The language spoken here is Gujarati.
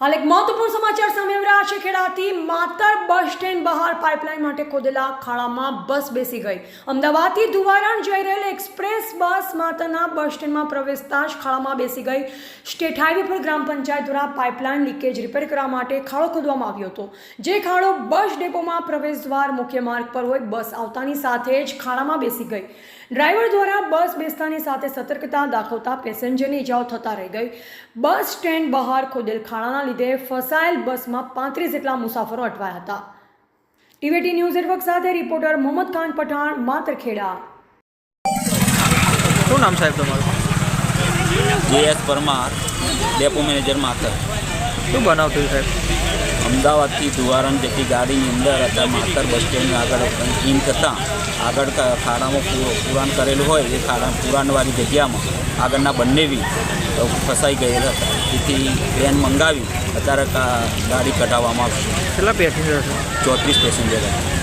હાલ એક મહત્વપૂર્ણ સમાચાર સામે આવી રહ્યા છે. ખેડાથી માતર બસ સ્ટેન્ડ બહાર પાઇપલાઇન માટે ખોદેલા ખાડામાં બસ બેસી ગઈ. અમદાવાદથી ધુવારણ જઈ રહેલ એક્સપ્રેસ બસ માતાના બસ સ્ટેન્ડમાં પ્રવેશતા જ ખાડામાં બેસી ગઈ. સ્ટેટ હાઈવે પર ગ્રામ પંચાયત દ્વારા પાઇપલાઇન લીકેજ રિપેર કરવા માટે ખાડો ખોદવામાં આવ્યો હતો. જે ખાડો બસ ડેપોમાં પ્રવેશ દ્વાર મુખ્ય માર્ગ પર હોય, બસ આવતાની સાથે જ ખાડામાં બેસી ગઈ. ડ્રાઈવર દ્વારા બસ બેસતાની સાથે સતર્કતા દાખવતા પેસેન્જરની ઇજાઓ થતા રહી ગઈ. બસ સ્ટેન્ડ બહાર ખોદેલ ખાડાના લીધે ફસાયેલ બસમાં પાંત્રીસ જેટલા મુસાફરો અટવાયા હતા. ટીવીટી ન્યૂઝ નેટવર્ક સાથે રિપોર્ટર મોહમ્મદ ખાન પઠાણ માતરખેડા શું નામ સાહેબ તમારું? જે S Parmar depot manager Matar. શું બનાવ થયું સાહેબ? અમદાવાદથી ધુવારણ જતી ગાડીની અંદર અત્યારે માતર બસ સ્ટેન્ડ આગળ ઇન થતાં આગળ ખાડામાં પુરાણ કરેલું હોય એ ખાડા પુરાણવાળી જગ્યામાં આગળના બંને બી ફસાઈ ગયેલા હતા. તેથી ટ્રેન મંગાવી અત્યારે ગાડી કઢાવવામાં આવશે. કેટલા પેસેન્જર ચોત્રીસ પેસેન્જર હતા.